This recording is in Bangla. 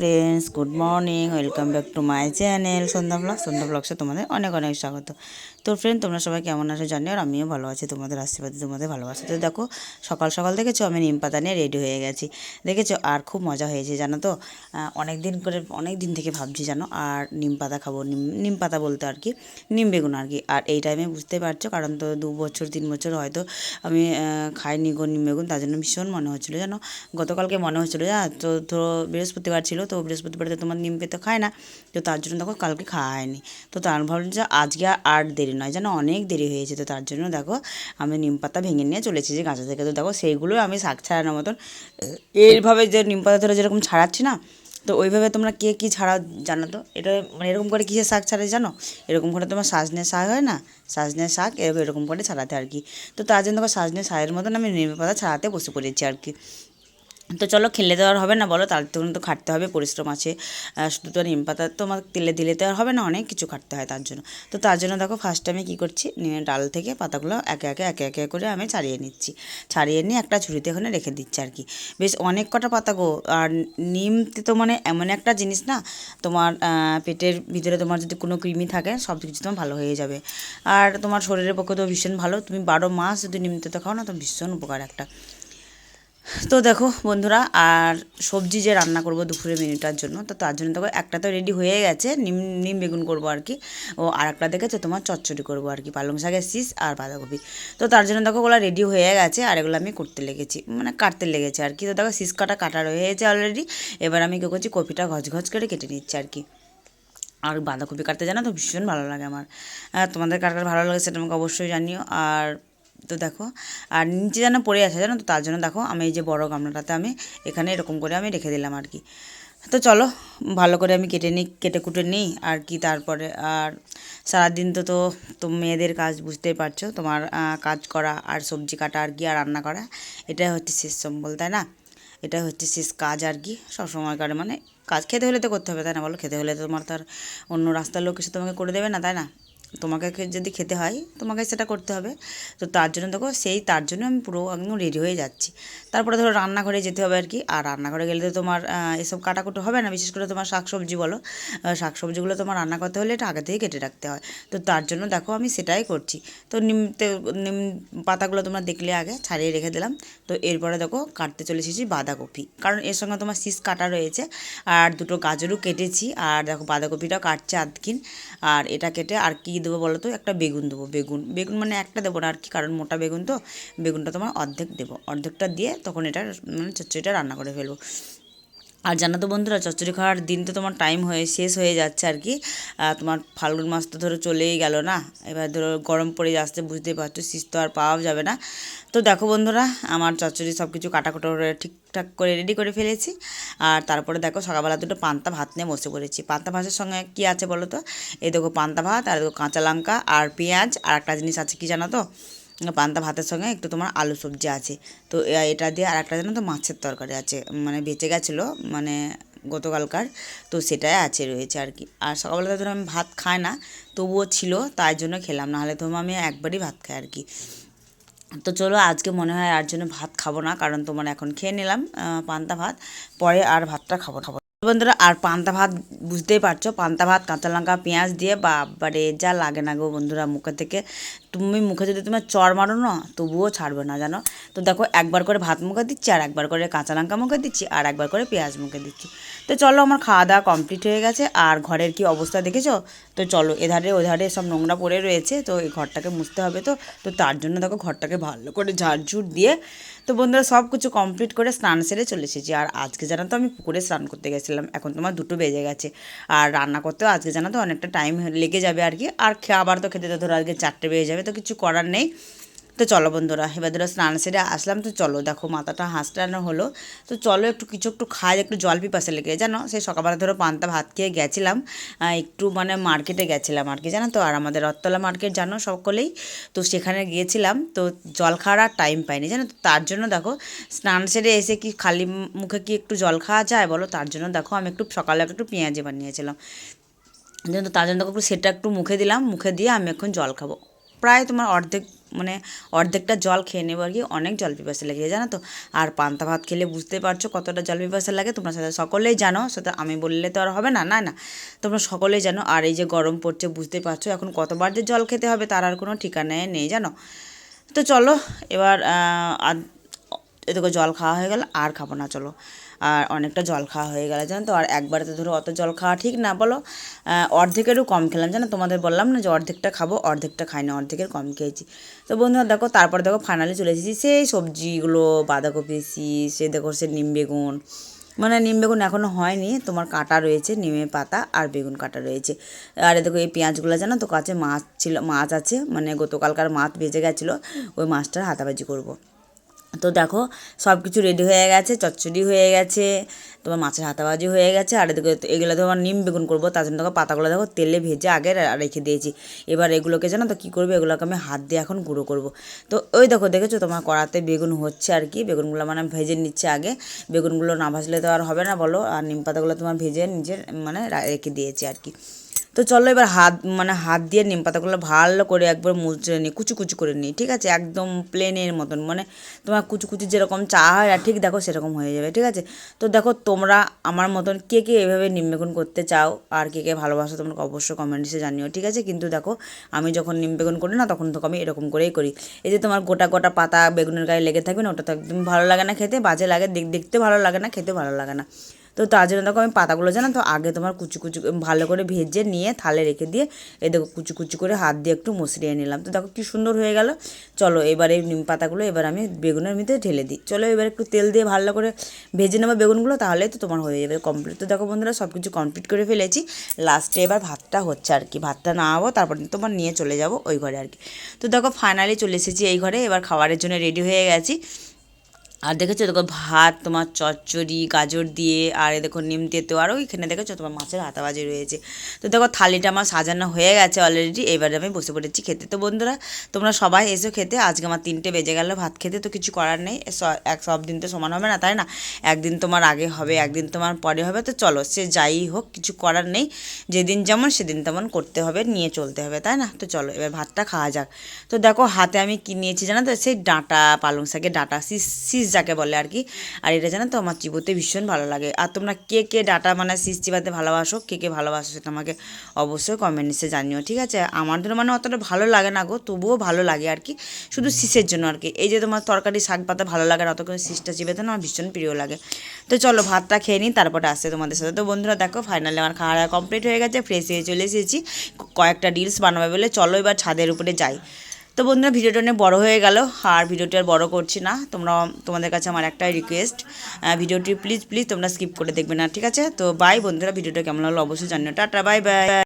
Friends good morning welcome back to my channel Sandhya blog Sandhya ব্লগসে তোমাদের অনেক অনেক স্বাগত। তো ফ্রেন্ড তোমরা সবাই কেমন আছো জানি, আর আমিও ভালো আছি, তোমাদের আশীর্বাদে তোমাদের ভালোবাসা। তো দেখো, সকাল সকাল দেখেছ, আমি নিম পাতা নিয়ে রেডি হয়ে গেছি। দেখেছ, আর খুব মজা হয়েছে, জানো তো? অনেক দিন করে অনেক দিন থেকে ভাবছি, জানো, আর নিম পাতা খাব, নিম নিম পাতা বলতে আর কি, নিম বেগুন আর কি। আর এই টাইমে বুঝতে পারছ, কারণ তো দু বছর, তিন বছর হয়তো আমি খাইনি গো নিম বেগুন, তার জন্য ভীষণ মনে হচ্ছিল, জানো? গতকালকে মনে হচ্ছিল যা তো ধরো বৃহস্পতিবার ছিল তো বৃহস্পতিবার তোমার নিম পেতে খায় না, তো তার জন্য দেখো কালকে খাওয়া হয়নি তো তার ভাবলাম যে আজকে আর দেরি নয়, যেন অনেক দেরি হয়েছে, তো তার জন্য দেখো আমি নিম পাতা ভেঙে নিয়ে চলেছি যে গাছা থেকে। তো দেখো সেইগুলো আমি শাক ছাড়ানোর মতন এইভাবে যে নিম পাতা ধরে যেরকম ছাড়াচ্ছি না, তো ওইভাবে তোমরা কে কী ছাড়াও জানো তো? এটা মানে এরকম করে কিসের শাক ছাড়ে জানো? এরকম করে তোমার সাজনের শাক হয় না? সাজনের শাক এরকম এরকম করে ছাড়াতে আর কি। তো তার জন্য দেখো সাজনের শাকের মতন আমি নিম পাতা ছাড়াতে বসে পড়েছি আর কি। তো চলো খেলে তো আর হবে না, বলো? তার জন্য তো খাটতে হবে, পরিশ্রম আছে। শুধু তো নিম পাতা তো আমার তেলে দিলে তো আর হবে না, অনেক কিছু খাটতে হয় তার জন্য। তো তার জন্য দেখো ফার্স্ট আমি কী করছি ডাল থেকে পাতাগুলো একে একে একে একে করে আমি ছাড়িয়ে নিচ্ছি। ছাড়িয়ে নিয়ে একটা ঝুড়িতে ওখানে রেখে দিচ্ছি আর কি। বেশ অনেক কটা পাতা গো, আর নিম তো মানে এমন একটা জিনিস না, তোমার পেটের ভিতরে তোমার যদি কোনো কৃমি থাকে, সব কিছু তোমার ভালো হয়ে যাবে। আর তোমার শরীরের পক্ষে তো ভীষণ ভালো, তুমি বারো মাস যদি নিম তেতো খাও না, তো ভীষণ উপকার একটা। তো দেখো বন্ধুরা, আর সবজি যে রান্না করব দুপুরে মেনুটার জন্য, তো তার জন্য দেখো একটা তো রেডি হয়ে গেছে, নিম নিম বেগুন করব আর কি। ও আর একটা দেখেছ তোমার? চচ্চড়ি করব আর কি, পালং শাকের শীষ আর বাঁধাকপি। তো তার জন্য দেখো ওগুলো রেডি হয়ে গেছে, আর এগুলো আমি করতে লেগেছি মানে কাটতে লেগেছে আর কি। তো দেখো শীষ কাটা কাটা রয়েছে অলরেডি এবার আমি কী করছি, কপিটা ঘচ ঘচ করে কেটে নিচ্ছি আর কি। আর বাঁধাকপি কাটতে জানো তো ভীষণ ভালো লাগে আমার। আর তোমাদের কার ভালো লাগে সেটা আমাকে অবশ্যই জানিও। আর তো দেখো, আর নিচে যেন পড়ে আছে জানো তো, তার জন্য দেখো আমি এই যে বড় গামলাটাতে আমি এখানে এরকম করে আমি রেখে দিলাম আর কি। তো চলো, ভালো করে আমি কেটে নিই, কেটে কুটে নিই আর কি তারপরে। আর সারাদিন তো তো তো মেয়েদের কাজ বুঝতেই পারছ, তোমার কাজ করা আর সবজি কাটা আর কি, আর রান্না করা, এটাই হচ্ছে শেষ সম্বল, তাই না? এটা হচ্ছে শেষ কাজ আর কি সবসময়কার মানে কাজ, খেতে হলে তো করতে হবে, তাই না বলো? খেতে হলে তো তোমার তার অন্য রাস্তার লোক এসে তোমাকে করে দেবে না, তাই না? তোমাকে যদি খেতে হয়, তোমাকে সেটা করতে হবে। তো তার জন্য দেখো, সেই তার জন্য আমি পুরো একদম রেডি হয়ে যাচ্ছি। তারপরে ধরো রান্নাঘরে যেতে হবে আর কি আর রান্নাঘরে গেলে তো তোমার এসব কাটাকুটো হবে না। বিশেষ করে তোমার শাকসবজি বলো। শাকসবজিগুলো তোমার রান্না করতে হলে এটা আগে থেকে কেটে রাখতে হয়। তো তার জন্য দেখো আমি সেটাই করছি। তো নিম নিম পাতাগুলো তোমরা দেখলে আগে, ছাড়িয়ে রেখে দিলাম। তো এরপরে দেখো কাটতে চলে এসেছি বাঁধাকপি। কারণ এর সঙ্গে তোমার শীষ কাটা রয়েছে। আর দুটো গাজরও কেটেছি। আর দেখো বাঁধাকপিটাও কাটছে আধকিন আর এটা কেটে আর কি দেবো বলো তো? একটা বেগুন দেবো, বেগুন। বেগুন মানে একটা দেবো না, আর কি কারণ মোটা বেগুন তো? বেগুনটা তোমার অর্ধেক দেবো। অর্ধেকটা দিয়ে তখন এটা মানে চচ্চড়িটা রান্না করে ফেলব। আর জানো তো বন্ধুরা, চচ্চড়ি খাওয়ার দিন তো তোমার টাইম হয়ে, শেষ হয়ে যাচ্ছে আর কি। তোমার ফাল্গুন মাস তো ধরো চলেই গেল না? এবার ধরো গরম পড়ে যাচ্ছে, বুঝতেই পারছ, শীত তো আর পাওয়া যাবে না। তো দেখো বন্ধুরা, আমার চচ্চড়ি সব কিছু কাটাকুটো করে ঠিকঠাক করে রেডি করে ফেলেছি। আর তারপরে দেখো সকালবেলা দুটো পান্তা ভাত নিয়ে বসে পড়েছি। পান্তা ভাতের সঙ্গে কি আছে বলো তো? এই দেখো পান্তা ভাত, আর দেখো কাঁচা লঙ্কা, আর পেঁয়াজ, আর একটা জিনিস আছে কি জানো তো? পান্তা ভাতের সঙ্গে একটু তোমার আলু সবজি আছে। তো এটা দিয়ে আর একটা জানো তো, মাছের তরকারি আছে। মানে বেঁচে গেছিল মানে গতকালকার, তো সেটাই আছে রয়েছে আর কি। আর সকালবেলা ধরো আমি ভাত খাই না, তবুও ছিল, তাই জন্য খেলাম। নাহলে তো আমি একবারই ভাত খাই আর কি। তো চলো, আজকে মনে হয় আর জন্য ভাত খাব না, কারণ তোমার এখন খেয়ে নিলাম পান্তা ভাত। পরে আর ভাতটা খাব খাব বন্ধুরা, আর পান্তা ভাত বুঝতেই পারছ, পান্তা ভাত, কাঁচা লঙ্কা, পেঁয়াজ দিয়ে বাবারে যা লাগে না গো বন্ধুরা, মুখে থেকে। তুমি মুখে যদি তুমি চর মারো না, তবুও ছাড়বে না, জানো? তো দেখো, একবার করে ভাত মুখে দিচ্ছি, আর একবার করে কাঁচা লঙ্কা মুখে দিচ্ছি, আর একবার করে পেঁয়াজ মুখে দিচ্ছি। তো চলো, আমার খাওয়া দাওয়া কমপ্লিট হয়ে গেছে, আর ঘরের কি অবস্থা দেখেছ? তো চলো, এধারে ওধারে সব নোংরা পড়ে রয়েছে, তো এই ঘরটাকে মুছতে হবে তো। তো তার জন্য দেখো, ঘরটাকে ভালো করে ঝাড়ঝুড় দিয়ে, তো বন্ধুরা সব কিছু কমপ্লিট করে স্নান সেরে চলে এসেছি। আর আজকে জানো তো, আমি পুকুরে স্নান করতে গেছিলাম, এখন তোমার দুটো বেজে গেছে। আর রান্না করতেও আজকে জানো তো, অনেকটা টাইম লেগে যাবে আর কি। আর খাবার তো খেতে তো ধরো, আজকে চারটে বেজে যাবে তো কিছু করার নেই। তো চলো বন্ধুরা, এবার ধরো স্নান সেরে আসলাম। তো চলো, দেখো মাথাটা হাঁসটানো হলো। তো চলো একটু কিছু, একটু খাই, একটু জল পিপাসে লেগে জানো, সেই সকালবেলা ধরো পান্তা ভাত খেয়ে গেছিলাম। একটু মানে মার্কেটে গেছিলাম আর কি, জানো তো? আর আমাদের রথতলা মার্কেট, জানো সকলেই? তো সেখানে গিয়েছিলাম। তো জল খাওয়ার আর টাইম পাইনি, জানো তো? তার জন্য দেখো, স্নান সেরে এসে কি খালি মুখে কি একটু জল খাওয়া যায় বলো? তার জন্য দেখো, আমি একটু সকালে একটু পেঁয়াজি বানিয়েছিলাম। কিন্তু তার জন্য দেখো, একটু সেটা একটু মুখে দিলাম। মুখে দিয়ে আমি এখন জল খাব। প্রায় তোমার অর্ধেক মানে অর্ধেকটা জল খেয়ে নেব আর কি, অনেক জল পিপাসা লেগে জানো তো? আর পান্তা ভাত খেলে বুঝতে পারছ কতটা জল পিপাসা লাগে, তোমরা সাথে সকলেই জানো, সেটা আমি বললে তো আর হবে না না না। তোমরা সকলেই জানো, আর এই যে গরম পড়ছে বুঝতে পারছ, এখন কতবার যে জল খেতে হবে তার আর কোনো ঠিকানায় নেই জানো? তো চলো, এবার এদিকে জল খাওয়া হয়ে গেল, আর খাব না, চলো। আর অনেকটা জল খাওয়া হয়ে গেল, জানো তো? আর একবারে তো ধরো অত জল খাওয়া ঠিক না, বলো? অর্ধেকেরও কম খেলাম, জানো? তোমাদের বললাম না যে অর্ধেকটা খাব, অর্ধেকটা খাই না, অর্ধেকের কম খেয়েছি। তো বন্ধুরা, দেখো, তারপরে দেখো ফাইনালি চলে এসেছি সেই সবজিগুলো, বাঁধাকপি শীষ সে দেখো, সে নিম বেগুন। মানে নিম বেগুন এখনও হয়নি, তোমার কাটা রয়েছে নিমের পাতা আর বেগুন কাটা রয়েছে। আর দেখো, এই পেঁয়াজগুলো, জানো তো, কাছে মাছ ছিল, মাছ আছে মানে গতকালকার মাছ ভেজে গেছিল, ওই মাছটার হাতাবাজি করব। তো দেখো সব কিছু রেডি হয়ে গেছে, চচ্চড়ি হয়ে গেছে, তোমার মাছের হাতাবাজি হয়ে গেছে, আর এদিকে এগুলো তো তোমার নিম বেগুন করব, তার জন্য দেখো পাতাগুলো দেখো তেলে ভেজে আগে রেখে দিয়েছি। এবার এগুলোকে জানো তো কী করব? এগুলোকে আমি হাত দিয়ে এখন গুঁড়ো করব। তো ওই দেখো, দেখেছ তোমার কড়াতে বেগুন হচ্ছে আর কি? বেগুনগুলো মানে ভেজে নিচ্ছে আগে। বেগুনগুলো না ভাজলে তো আর হবে না বলো, আর নিম পাতাগুলো তোমার ভেজে নিজের মানে রেখে দিয়েছি আর কি। তো চলো এবার হাত মানে হাত দিয়ে নিম পাতাগুলো ভালো করে একবার মুচড়ে নিই, কুচি কুচি করে নিই, ঠিক আছে? একদম প্লেনের মতন মানে তোমার কুচি কুচি যেরকম চা হয়, আর ঠিক দেখো সেরকম হয়ে যাবে, ঠিক আছে? তো দেখো তোমরা আমার মতন কে কে এভাবে নিম বেগুন করতে চাও, আর কে কে ভালোবাসো তোমরা অবশ্যই কমেন্টসে জানিও, ঠিক আছে? কিন্তু দেখো, আমি যখন নিম বেগুন করি না, তখন তো আমি এরকম করেই করি। এই যে তোমার গোটা গোটা পাতা বেগুনের গায়ে লেগে থাকবে না, ওটা তো একদম ভালো লাগে না খেতে, বাজে লাগে, দেখ- দেখতে ভালো লাগে না খেতে ভালো লাগে না। তো তার জন্য দেখো আমি পাতাগুলো জানো তো, আগে তোমার কুচি কুচি ভালো করে ভেজে নিয়ে থালে রেখে দিয়ে এ দেখো কুচি কুচি করে হাত দিয়ে একটু মসরিয়ে নিলাম। তো দেখো কি সুন্দর হয়ে গেল। চলো এবার এই নিম পাতাগুলো এবার আমি বেগুনের মধ্যে ঢেলে দিই। চলো এবার একটু তেল দিয়ে ভালো করে ভেজে নেব বেগুনগুলো, তাহলে তো তোমার হয়ে যাবে কমপ্লিট তো দেখো বন্ধুরা সব কিছু কমপ্লিট করে ফেলেছি। লাস্টে এবার ভাতটা হচ্ছে আর কি। ভাতটা না নামাবো, তারপর তোমার নিয়ে চলে যাব ওই ঘরে আর কি। তো দেখো ফাইনালি চলে এসেছি এই ঘরে। এবার খাবারের জন্য রেডি হয়ে গেছি। আর দেখেছ দেখো ভাত, তোমার চচ্চড়ি, গাজর দিয়ে, আর দেখো নিম তেতো আরও এখানে দেখেছ তোমার মাছের হাতাবাজি রয়েছে। তো দেখো থালিটা আমার সাজানো হয়ে গেছে অলরেডি এবারে আমি বসে পড়েছি খেতে। তো বন্ধুরা, তোমরা সবাই এসো খেতে, আজকে আমার তিনটে বেজে গেল ভাত খেতে, তো কিছু করার নেই। এক, সব দিন তো সমান হবে না, তাই না? একদিন তোমার আগে হবে, একদিন তোমার পরে হবে, তো চলো সে যাই হোক, কিছু করার নেই। যেদিন যেমন সেদিন তেমন করতে হবে, নিয়ে চলতে হবে, তাই না? তো চলো এবার ভাতটা খাওয়া যাক। তো দেখো হাতে আমি কি নিয়েছি জানো তো? সেই ডাঁটা, পালং শাকের ডাঁটা শীষ শীষ যাকে বলে আর কি। আর এটা জানো তো, আমার চিবোতে ভীষণ ভালো লাগে। আর তোমরা কে কে ডাটা মানে শীষ চিবাতে ভালোবাসো, কে কে ভালোবাসো সেটা আমাকে অবশ্যই কমেন্টসে জানিও, ঠিক আছে? আমাদের মানে অতটা ভালো লাগে না গো, তবুও ভালো লাগে আর কি। শুধু শীষের জন্য আর কি। এই যে তোমার তরকারি শাক পাতা ভালো লাগে অত করে শীষটা চিবাতে না, আমার ভীষণ প্রিয় লাগে। তো চলো ভাতটা খেয়ে নিই, তারপরে আসছে তোমাদের সাথে। তো বন্ধুরা দেখো ফাইনালি আমার খাওয়া কমপ্লিট হয়ে গেছে ফ্রেশ হয়ে চলে এসেছি। কয়েকটা রিলস বানাবে বলে চলো এবার ছাদের উপরে যাই। তো বন্ধুরা, ভিডিওটা অনেক বড়ো হয়ে গেল, আর ভিডিওটি আর বড়ো করছি না। তোমরা, তোমাদের কাছে আমার একটাই রিকোয়েস্ট ভিডিওটি প্লিজ প্লিজ তোমরা স্কিপ করে দেখবে না, ঠিক আছে? তো বাই বন্ধুরা, ভিডিওটা কেমন হলো অবশ্যই জানিও। Tata bye bye